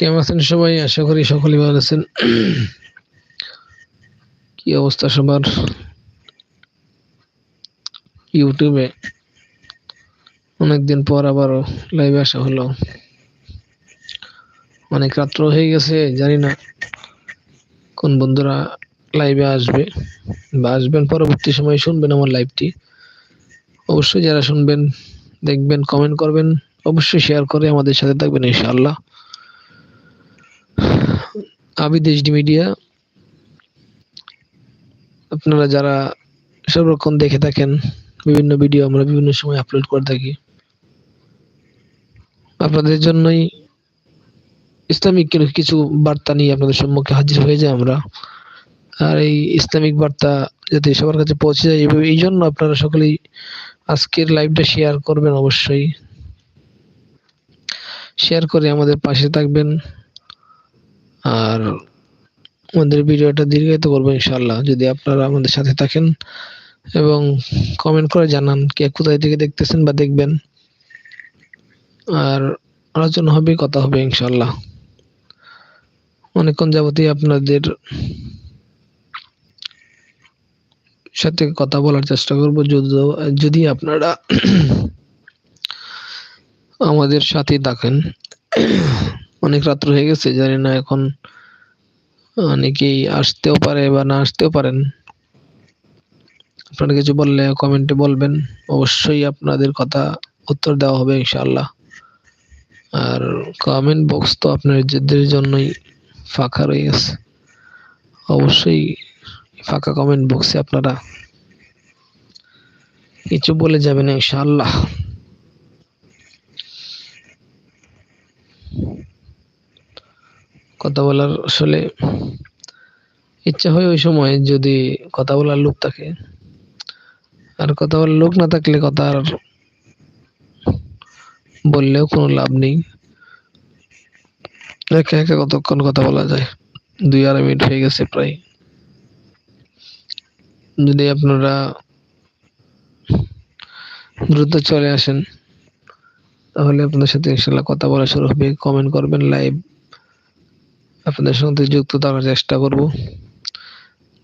কেমন আছেন সবাই? আশা করি সকলেই ভালো আছেন। কি অবস্থা সবার? ইউটিউবে অনেকদিন পর আবারও লাইভে আসা হলো। অনেক রাত্র হয়ে গেছে, জানি না কোন বন্ধুরা লাইভে আসবে বা আসবেন, পরবর্তী সময় শুনবেন আমার লাইভটি অবশ্যই যারা শুনবেন, দেখবেন কমেন্ট করবেন, অবশ্যই শেয়ার করে আমাদের সাথে থাকবেন, ইনশাআল্লাহ। আবিদ এইচডি মিডিয়া, আপনারা যারা সব রকম দেখে থাকেন, বিভিন্ন ভিডিও আমরা বিভিন্ন সময় আপলোড করে থাকি, আপনাদের জন্যই ইসলামিক কিছু বার্তা নিয়ে আপনাদের সম্মুখে হাজির হয়ে যায় আমরা। আর এই ইসলামিক বার্তা যাতে সবার কাছে পৌঁছে যায় এই জন্য আপনারা সকলেই আজকের লাইভটা শেয়ার করবেন অবশ্যই। শেয়ার করে আমাদের পাশে থাকবেন। আর আমাদের ভিডিওটা দীর্ঘায়িত করব ইনশাল্লাহ যদি আপনারা আমাদের সাথে থাকেন এবং কমেন্ট করে জানান কে কোথায় থেকে দেখতেছেন বা দেখবেন। আর আলোচনা হবে, কথা হবে ইনশাল্লাহ অনেকক্ষণ যাবতীয় আপনাদের সাথে কথা বলার চেষ্টা করব। যদি আপনারা আমাদের সাথে থাকেন অনেক রাত্র হয়ে গেছে, জানি না এখন অনেকেই আসতেও পারে বা না আসতেও পারেন। আপনারা কিছু বললে কমেন্টে বলবেন, অবশ্যই আপনাদের কথা উত্তর দেওয়া হবে ইনশাআল্লাহ। আর কমেন্ট বক্স তো আপনার আপনাদের জন্যই ফাঁকা রয়ে গেছে। অবশ্যই ফাঁকা কমেন্ট বক্সে আপনারা কিছু বলে যাবেন ইনশাআল্লাহ। কথা বলার আসলে ইচ্ছা হয় ওই সময় যদি কথা বলার লোক থাকে। আর কথা বলার লোক না থাকলে কথা আর বললেও কোনো লাভ নেই। একা একা কতক্ষণ কথা বলা যায়? দুই আড়াই মিনিট হয়ে গেছে প্রায়। যদি আপনারা দ্রুত চলে আসেন, তাহলে আপনাদের সাথে ইনশাল্লাহ কথা বলা শুরু হবে। কমেন্ট করবেন লাইভ আপনাদের সঙ্গে যুক্ত থাকার চেষ্টা করব।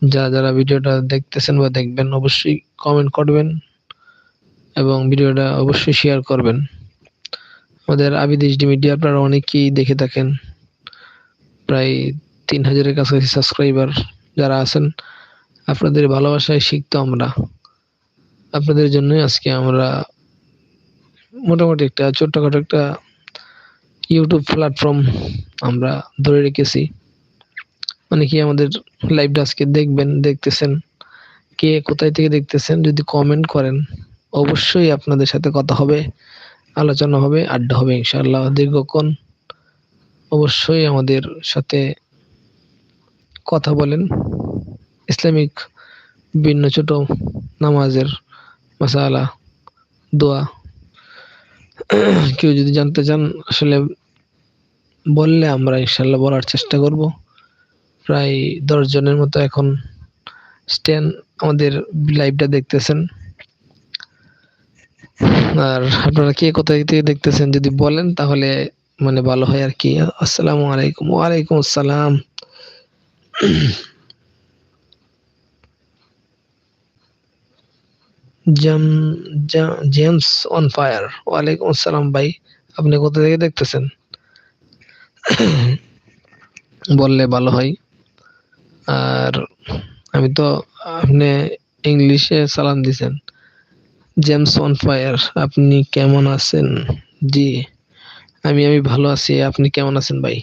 যারা যারা ভিডিওটা দেখতেছেন বা দেখবেন, অবশ্যই কমেন্ট করবেন এবং ভিডিওটা অবশ্যই শেয়ার করবেন। আমাদের আবিদ এইচডি মিডিয়া আপনারা অনেকেই দেখে থাকেন। প্রায় তিন হাজারের কাছাকাছি সাবস্ক্রাইবার যারা আছেন, আপনাদের ভালোবাসায় শিখতো আমরা। আপনাদের জন্যই আজকে আমরা মোটামুটি একটা ছোট্টখাটো একটা ইউটিউব প্ল্যাটফর্ম আমরা ধরে রেখেছি। অনেকেই আমাদের লাইভটা আজকে দেখবেন, দেখতেছেন, কে কোথায় থেকে দেখতেছেন, যদি কমেন্ট করেন, অবশ্যই আপনাদের সাথে কথা হবে, আলোচনা হবে, আড্ডা হবে ইনশাআল্লাহ। দীর্ঘক্ষণ অবশ্যই আমাদের সাথে কথা বলেন। ইসলামিক ভিন্ন ছোট নামাজের মাসালা, দোয়া কেউ যদি জানতে চান, আসলে বললে আমরা ইনশাল্লাহ বলার চেষ্টা করব। প্রায় দশ জনের মতো এখন স্ট্যান্ড আমাদের লাইভটা দেখতেছেন। আর আপনারা কে কোথায় থেকে দেখতেছেন যদি বলেন, তাহলে মানে ভালো হয় আর কি। আসসালামু আলাইকুম। ওয়ালাইকুম আসসালাম। James on fire. ওয়ালাইকুম আসসালাম ভাই, আপনি কোথা থেকে দেখতেছেন? বললে ভালো হয়। আর আমি তো আপনি ইংলিশে সালাম দিছেন। জেমস অন ফায়ার, আপনি কেমন আছেন? জি, আমি আমি ভালো আছি। আপনি কেমন আছেন ভাই?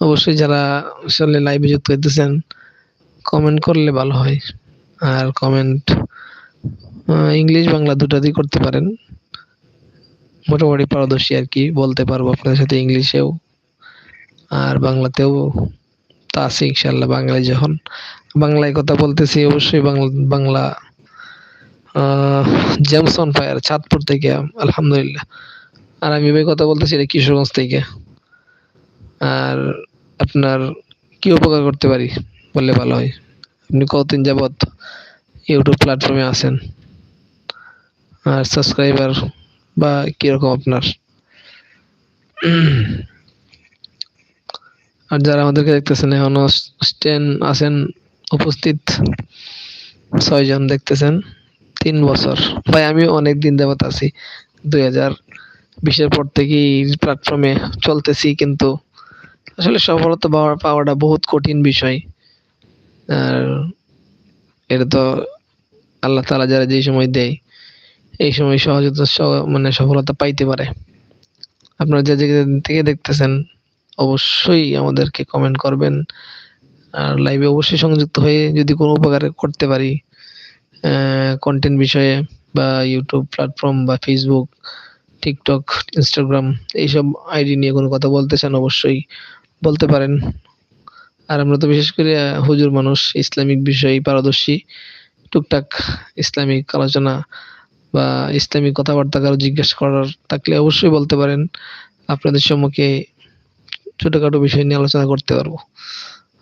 অবশ্যই যারা আসলে লাইভে যুক্ত হইতেছেন কমেন্ট করলে ভালো হয়। আর কমেন্ট ইংলিশ বাংলা দুটাতেই করতে পারেন। মোটামুটি পারদর্শী আর কি, বলতে পারব আপনাদের সাথে ইংলিশেও আর বাংলাতেও তা আছে ইনশাল্লাহ বাংলায় যখন। বাংলায় কথা বলতেছি, অবশ্যই বাংলা বাংলা জেমসন ফায়ার চাঁদপুর থেকে, আলহামদুলিল্লাহ। আর আমি ভাই কথা বলতেছি, এটা কিশোরগঞ্জ থেকে। আর আপনার কি উপকার করতে পারি, বললে ভালো হয়। আপনি কতদিন যাবৎ ইউটিউব প্ল্যাটফর্মে আছেন? আর সাবস্ক্রাইবার বা কীরকম আপনার? আর যারা আমাদেরকে দেখতেছেন, এখনও স্টেন আছেন, উপস্থিত ছয়জন দেখতেছেন, তিন বছর। ভাই, আমিও অনেক দিন যাবত আছি। দুই হাজার বিশের পর থেকেই প্ল্যাটফর্মে চলতেছি, কিন্তু আসলে সফলতা পাওয়াটা বহুত কঠিন বিষয়। আর এটা তো আল্লাহ তালা যারা যে সময় দেয়, এই সময় সহজে মানে সফলতা পাইতে পারে। আপনারা যে যেখান থেকে দেখতেছেন, অবশ্যই আমাদেরকে কমেন্ট করবেন। আর লাইভে অবশ্যই সংযুক্ত হয়ে যদি কোনো উপকার করতে পারি কন্টেন্ট বিষয়ে বা ইউটিউব প্ল্যাটফর্ম বা ফেসবুক টিকটক ইনস্টাগ্রাম এইসব আইডি নিয়ে কোনো কথা বলতে চান, অবশ্যই বলতে পারেন। আর আমরা তো বিশেষ করে হুজুর মানুষ, ইসলামিক বিষয়ে, পারদর্শী, টুকটাক ইসলামিক আলোচনা বা ইসলামিক কথাবার্তা কারও জিজ্ঞেস করার থাকলে অবশ্যই বলতে পারেন। আপনাদের সম্মুখে ছোটখাটো বিষয় নিয়ে আলোচনা করতে পারব।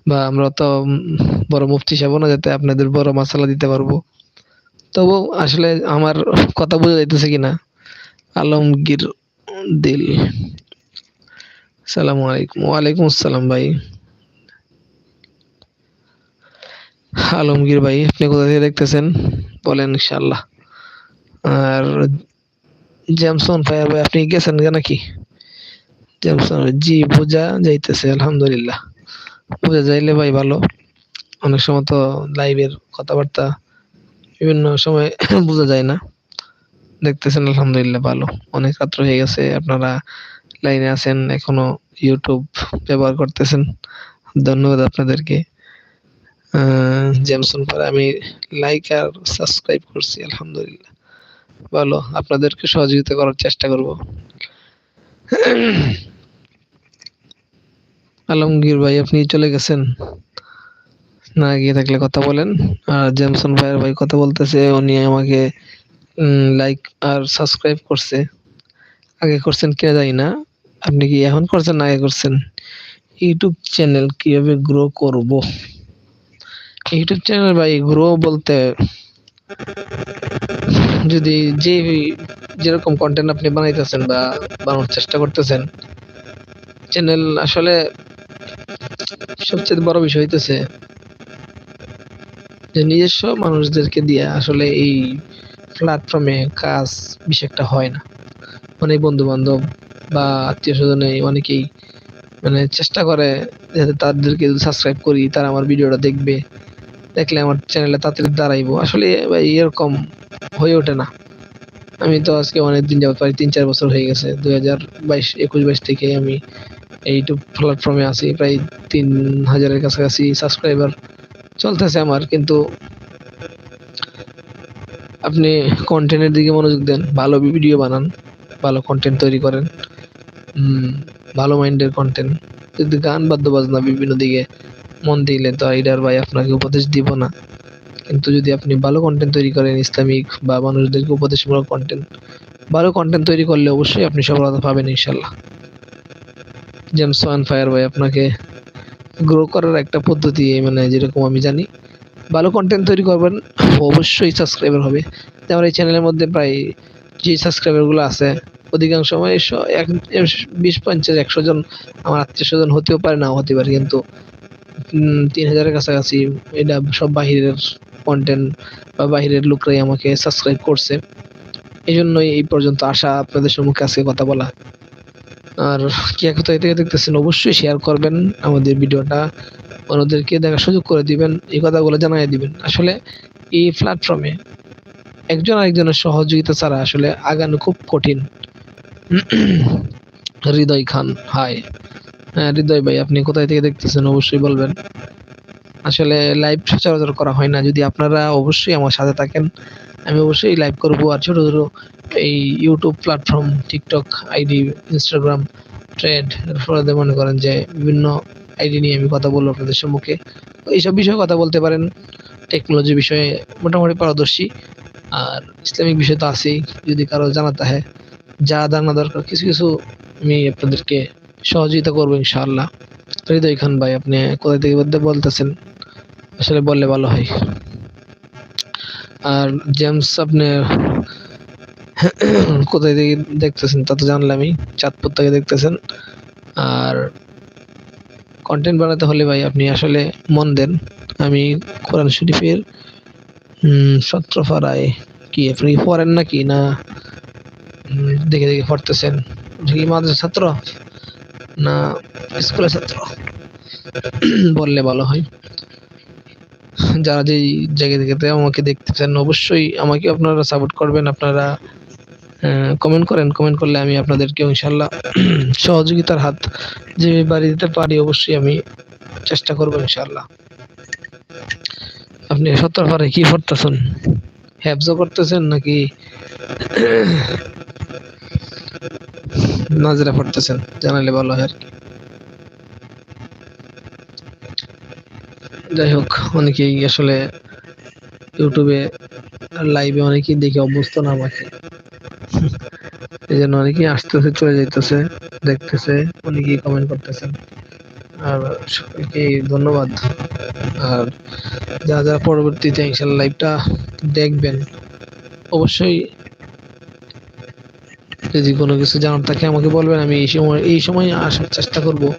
বা আমরা তো বড় মুফতি সাহেব না, যাতে আপনাদের বড় মাসালা দিতে পারব। তবু আসলে আমার কথা বোঝা যাইতেছে কিনা? আলমগীর দিল। সালামু আলাইকুম। ওয়ালাইকুম আসসালাম ভাই। আলমগীর ভাই, আপনি কোথা থেকে দেখতেছেন? বলেন ইনশাআল্লাহ। আর জ্যামসন ফায়ার ভাই, আপনি গেছেন নাকি? জ্যামসন জি বোঝা যাইতেছে, আলহামদুলিল্লাহ। বোঝা যাইলে ভাই ভালো। অনেক সময় তো লাইভের কথাবার্তা বিভিন্ন সময় বোঝা যায় না। দেখতেছেন, আলহামদুলিল্লাহ, ভালো। অনেক রাত্র হয়ে গেছে, আপনারা লাইনে আছেন, এখনও ইউটিউব ব্যবহার করতেছেন। ধন্যবাদ আপনাদেরকে। জেমসন পরে আমি লাইক আর সাবস্ক্রাইব করছি, আলহামদুলিল্লাহ। ভালো, আপনাদেরকে সহযোগিতা করার চেষ্টা করব। আলমগীর ভাই, আপনি চলে গেছেন? না গিয়ে থাকলে কথা বলেন। আর জেমসন ভাইয়ের ভাই কথা বলতেছে, উনি আমাকে লাইক আর সাবস্ক্রাইব করছে। আগে করছেন কিনা জানি না। আপনি কি এখন করছেন আগে করছেন? ইউটিউব চ্যানেল কীভাবে গ্রো করব? ইউটিউব চ্যানেল ভাই গ্রো বলতে যদি যে যেরকম কন্টেন্ট আপনি বানাইতেছেন বা বানানোর চেষ্টা করতেছেন চ্যানেল আসলে সবচেয়ে বড় বিষয় হইতেছে যে নিজস্ব মানুষদেরকে দিয়ে আসলে এই প্ল্যাটফর্মে কাজ বেশি একটা হয় না। অনেক বন্ধু বান্ধব বা আত্মীয় স্বজনে অনেকেই মানে চেষ্টা করে যাতে তাদেরকে সাবস্ক্রাইব করি, তারা আমার ভিডিওটা দেখবে। দেখলে আমার চ্যানেলে তাড়াতাড়ি দাঁড়াইবো। আসলে, ভাই, এরকম হয়ে ওঠে না। আমি তো আজকে অনেক দিন যাবত, প্রায় তিন চার বছর হয়ে গেছে। দুই হাজার বাইশ, একুশ বাইশ থেকে আমি ইউটিউব প্ল্যাটফর্মে আছি। প্রায় তিন হাজারের কাছাকাছি সাবস্ক্রাইবার চলতেছে আমার। কিন্তু আপনি কন্টেন্টের দিকে মনোযোগ দেন, ভালো ভিডিও বানান, ভালো কন্টেন্ট তৈরি করেন ভালো মাইন্ডের কন্টেন্ট যদি গান বাদ্য বাজনা বিভিন্ন দিকে মন দিলে তো আইডার ভাই আপনাকে উপদেশ দিব না। কিন্তু যদি আপনি ভালো কন্টেন্ট তৈরি করেন, ইসলামিক বা মানুষদেরকে উপদেশমূলক কন্টেন্ট ভালো কন্টেন্ট তৈরি করলে অবশ্যই আপনি সফলতা পাবেন ইনশাল্লাহ। জেমস ওয়ান ফায়ার ভাই, আপনাকে গ্রো করার একটা পদ্ধতি মানে যেরকম আমি জানি, ভালো কন্টেন্ট তৈরি করবেন, অবশ্যই সাবস্ক্রাইবার হবে। যেমন এই চ্যানেলের মধ্যে প্রায় যে সাবস্ক্রাইবারগুলো আছে, অধিকাংশ সময় এক- বিশ, পঞ্চাশ, একশো জন, আমার আত্মীয় স্বজন হতেও পারে, নাও হতে পারে, কিন্তু তিন হাজারের কাছাকাছি এটা সব বাহিরের কন্টেন্ট বা বাহিরের লোকরাই আমাকে সাবস্ক্রাইব করছে। এই জন্যই এই পর্যন্ত আসা আপনাদের সম্মুখে আজকে কথা বলা। আর কি এক কথা থেকে দেখতেছেন, অবশ্যই শেয়ার করবেন আমাদের ভিডিওটা। অন্যদেরকে দেখার সুযোগ করে দিবেন, এই কথাগুলো জানাই দিবেন। আসলে এই প্ল্যাটফর্মে একজন আরেকজনের সহযোগিতা ছাড়া আসলে আগানো খুব কঠিন। হৃদয় খান হ্যাঁ। হৃদয় ভাই, আপনি কোথায় থেকে দেখতেছেন অবশ্যই বলবেন। আসলে লাইভ সচরাচর করা হয় না, যদি আপনারা অবশ্যই আমার সাথে থাকেন, আমি অবশ্যই লাইভ করব। আর ছোট ছোট এই YouTube platform TikTok ID Instagram trade এরপরে মনে করেন যে বিভিন্ন আইডি নিয়ে আমি কথা বলব আপনাদের সম্মুখে। এইসব বিষয়ে কথা বলতে পারেন। টেকনোলজি বিষয়ে মোটামুটি পারদর্শী। আর ইসলামিক বিষয় তো আছেই, যদি কারও জানাতে হয়। যা জানা দরকার, কিছু কিছু আমি আপনাদেরকে সহযোগিতা করব ইনশাআল্লাহ। হৃদয় খান ভাই, আপনি কোথা থেকে বলতে বলতেছেন? আসলে বললে ভালো হয়। আর জেমস আপনি কোথায় থেকে দেখতেছেন? তা তো জানলামই চাঁদপুর থেকে দেখতেছেন। আর কন্টেন্ট বানাতে হলে ভাই, আপনি আসলে মন দেন। আমি কোরআন শরীফের সত্রফারায় কি, আপনি পড়েন নাকি না দেখে দেখে পড়তেছেন? কি মাদ্রাসা ছাত্র? না, স্কুলের ছাত্র। বললে ভালো হয়। যারা যেই জায়গা থেকে আমাকে দেখতে চান, অবশ্যই আমাকে আপনারা সাপোর্ট করবেন। আপনারা কমেন্ট করেন। কমেন্ট করলে আমি আপনাদেরকে ইনশাল্লাহ সহযোগিতার হাত যে বাড়ি দিতে পারি, অবশ্যই আমি চেষ্টা করব ইনশাল্লাহ আপনি সত্তর পারে কি পড়তেছেন হ্যাবজও করতেছেন নাকি? নাজরা পড়তেছেন, জানালে ভালো হয় আর কি। যাই হোক, অনেকেই আসলে ইউটিউবে লাইভে অনেকেই দেখে অভ্যস্ত না আমাকে। এই জন্য অনেকেই আসতেছে, চলে যাইতেছে, দেখতেছে, অনেকেই কমেন্ট করতেছেন। আর সকলকে ধন্যবাদ। আর যারা যারা পরবর্তীতে ইনশাল্লাহ লাইভটা দেখবেন, অবশ্যই যদি কোনো কিছু জানার থাকে আমাকে বলবেন, আমি এই সময় এই সময় আসার চেষ্টা করব।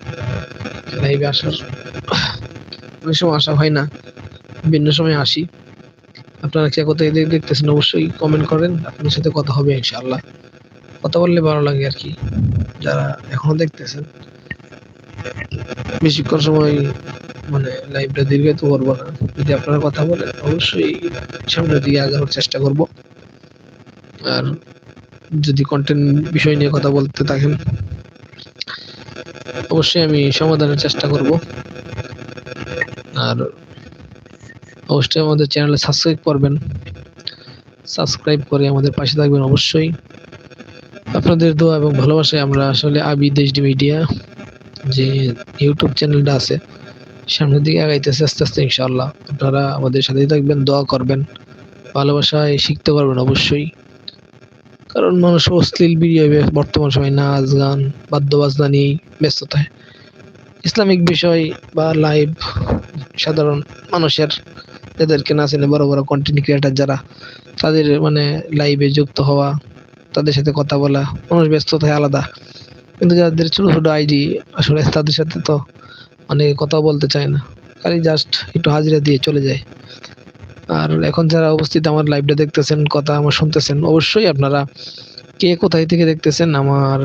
লাইভে আসার, অনেক সময় আসা হয় না, ভিন্ন সময় আসি। আপনারা কে কোথায় দেখ- দেখতেছেন অবশ্যই কমেন্ট করেন, আপনার সাথে কথা হবে ইনশাআল্লাহ। কথা বললে ভালো লাগে আর কি, যারা এখনও দেখতেছেন। বেশিক্ষণ সময় মানে লাইভটা দীর্ঘায়িত করব না, যদি আপনারা কথা বলেন অবশ্যই সামনের দিকে আগানোর চেষ্টা করব। আর যদি কন্টেন্ট বিষয় নিয়ে কথা বলতে থাকেন, অবশ্যই আমি সমাধানের চেষ্টা করব। আর অবশ্যই আমাদের চ্যানেলে সাবস্ক্রাইব করবেন। সাবস্ক্রাইব করে আমাদের পাশে থাকবেন অবশ্যই। আপনাদের দোয়া এবং ভালোবাসায় আমরা আসলে আবি দেশডি মিডিয়া যে ইউটিউব চ্যানেলটা আছে, সামনের দিকে আগাইতেছে আস্তে আস্তে ইনশাল্লাহ আপনারা আমাদের সাথেই থাকবেন, দোয়া করবেন। ভালোবাসায় শিখতে পারবেন অবশ্যই। কারণ মানুষ অশ্লীল ভিডিও বর্তমান সময় নাচ, গান, বাদ্যবাজনা নিয়েই ব্যস্ত থাকে ইসলামিক বিষয় বা লাইভ সাধারণ মানুষের যাদেরকে না চেনে বড় বড় কন্টেন্ট ক্রিয়েটার যারা, তাদের মানে লাইভে যুক্ত হওয়া, তাদের সাথে কথা বলা, মানুষ ব্যস্ত থাকে আলাদা। কিন্তু যাদের ছোটো ছোট আইডি আসলে তাদের সাথে তো অনেকে কথা বলতে চায় না। খালি জাস্ট একটু হাজিরা দিয়ে চলে যায়। আর এখন যারা অবস্থিত আমার লাইভটা দেখতেছেন, কথা আমার শুনতেছেন, অবশ্যই আপনারা কে কোথায় থেকে দেখতেছেন আমার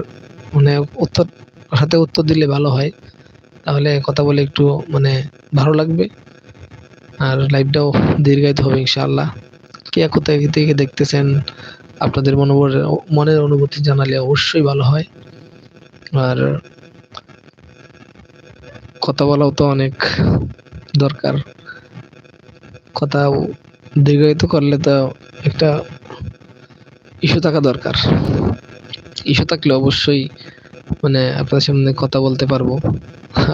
মানে উত্তর হাতে উত্তর দিলে ভালো হয়। তাহলে কথা বলে একটু মানে ভালো লাগবে। আর লাইভটাও দীর্ঘায়িত হবে ইনশাআল্লাহ। কে কোথায় থেকে দেখতেছেন আপনাদের মনোবল, মনের অনুভূতি জানালে অবশ্যই ভালো হয়। আর কথা বলাও তো অনেক দরকার। কথা দীর্ঘায়িত করলে তো একটা ইস্যু থাকা দরকার। ইস্যু থাকলে অবশ্যই মানে আপনার সামনে কথা বলতে পারব।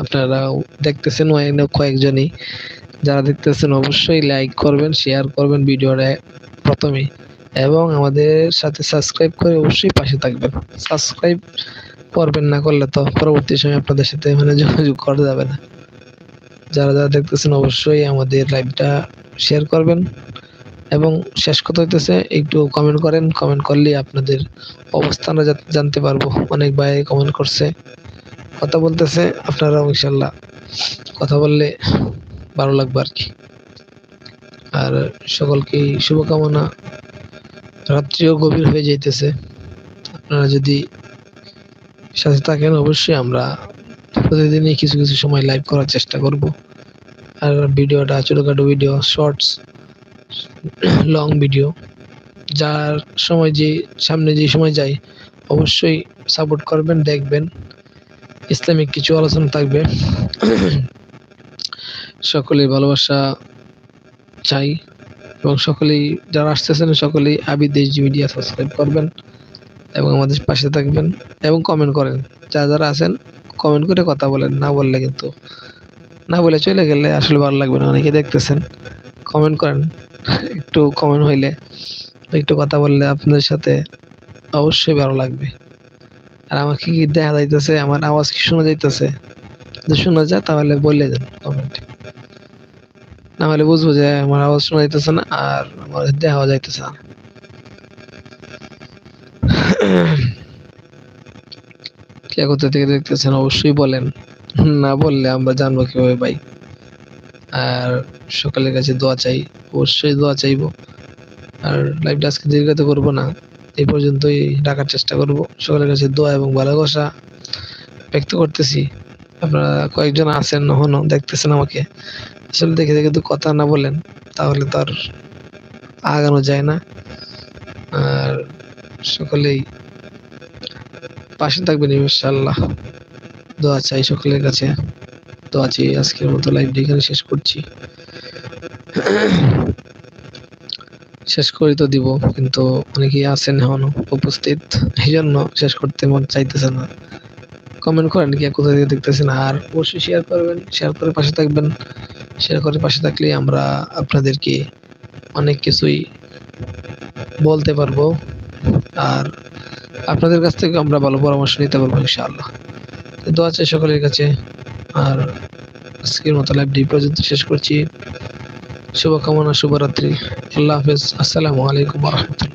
আপনারা দেখতেছেন কয়েকজনই। যারা দেখতেছেন অবশ্যই লাইক করবেন শেয়ার করবেন ভিডিওটা প্রথমে। এবং আমাদের সাথে সাবস্ক্রাইব করে অবশ্যই পাশে থাকবেন। সাবস্ক্রাইব করবেন না করলে তো পরবর্তী সময় আপনাদের সাথে মানে যোগাযোগ করা যাবে না। যারা যারা দেখতেছেন অবশ্যই আমাদের লাইভটা শেয়ার করবেন। এবং শেষ কথা হইতেছে, একটু কমেন্ট করেন। কমেন্ট করলে আপনাদের অবস্থানটা জানতে পারব। অনেক ভাই কমেন্ট করছে। কথা বলতেছে, আপনারাও ইনশাল্লাহ কথা বললে ভালো লাগবে আর কি। আর সকলকেই শুভকামনা। রাত্রিও গভীর হয়ে যাইতেছে। আপনারা যদি সাথে থাকেন, অবশ্যই আমরা প্রতিদিনই কিছু কিছু সময় লাইভ করার চেষ্টা করব। আর ভিডিওটা, ছোটোখাটো ভিডিও শর্টস লং ভিডিও যার সময় যে, সামনে যে সময় যাই, অবশ্যই সাপোর্ট করবেন, দেখবেন। ইসলামিক কিছু আলোচনা থাকবে। সকলেই ভালোবাসা চাই এবং সকলেই, যারা আসতেছেন, সকলেই আবি দেশ মিডিয়া সাবস্ক্রাইব করবেন এবং আমাদের পাশে থাকবেন এবং কমেন্ট করেন। যারা যারা আছেন কমেন্ট করে কথা বলেন, না বললে কিন্তু না বলে চলে গেলে আসলে ভালো লাগবে না। অনেকে দেখতেছেন কমেন্ট করেন, একটু কমেন্ট হইলে, একটু কথা বললে আপনাদের সাথে অবশ্যই ভালো লাগবে। আর আমাকে কি দেখা যাইতেছে, আমার আওয়াজ কি শোনা যাইতেছে? যদি শোনা যায় তাহলে বলে দেন কমেন্টে না হলে বুঝব যে আমার আওয়াজ শোনা যাইতেছে না, আর আমার দেখা যাইতেছে না। কে কোথা থেকে দেখতেছেন, অবশ্যই বলেন। না বললে আমরা জানব কীভাবে ভাই। আর সকালের কাছে দোয়া চাই, অবশ্যই দোয়া চাইব। আর লাইভটা আজকে দীর্ঘত করব না এই পর্যন্তই রাখার চেষ্টা করব। সকলের কাছে দোয়া এবং ভালোবাসা ব্যক্ত করতেছি। আপনারা কয়েকজন আছেন, এখনও দেখতেছেন আমাকে। আসলে দেখে দেখে তো কথা না বলেন, তাহলে তো আর আগানো যায় না। আর সকলেই পাশে থাকবেন ইনশাআল্লাহ। দোয়া চাই সকলের কাছে। দোয়া চাই আজকের মতো লাইভটি এখানে শেষ করছি। শেষ করে তো দিব, কিন্তু অনেকেই আছেন এখনও উপস্থিত। এই জন্য শেষ করতে মন চাইতেছে না। কমেন্ট করেন কে কোথা থেকে দেখতেছেন, আর অবশ্যই শেয়ার করবেন শেয়ার করে পাশে থাকবেন। শেয়ার করে পাশে থাকলে আমরা আপনাদেরকে অনেক কিছুই বলতে পারব। আর আপনাদের কাছ থেকে আমরা ভালো পরামর্শ নিতে পারব, ইনশাআল্লাহ। তো দোয়া চাই সকলের কাছে। আর আজকের মতো লাইভটি পর্যন্ত শেষ করছি। শুভকামনা, শুভরাত্রি। আল্লাহ হাফেজ। আসসালামু আলাইকুম রহমতুল্লাহ।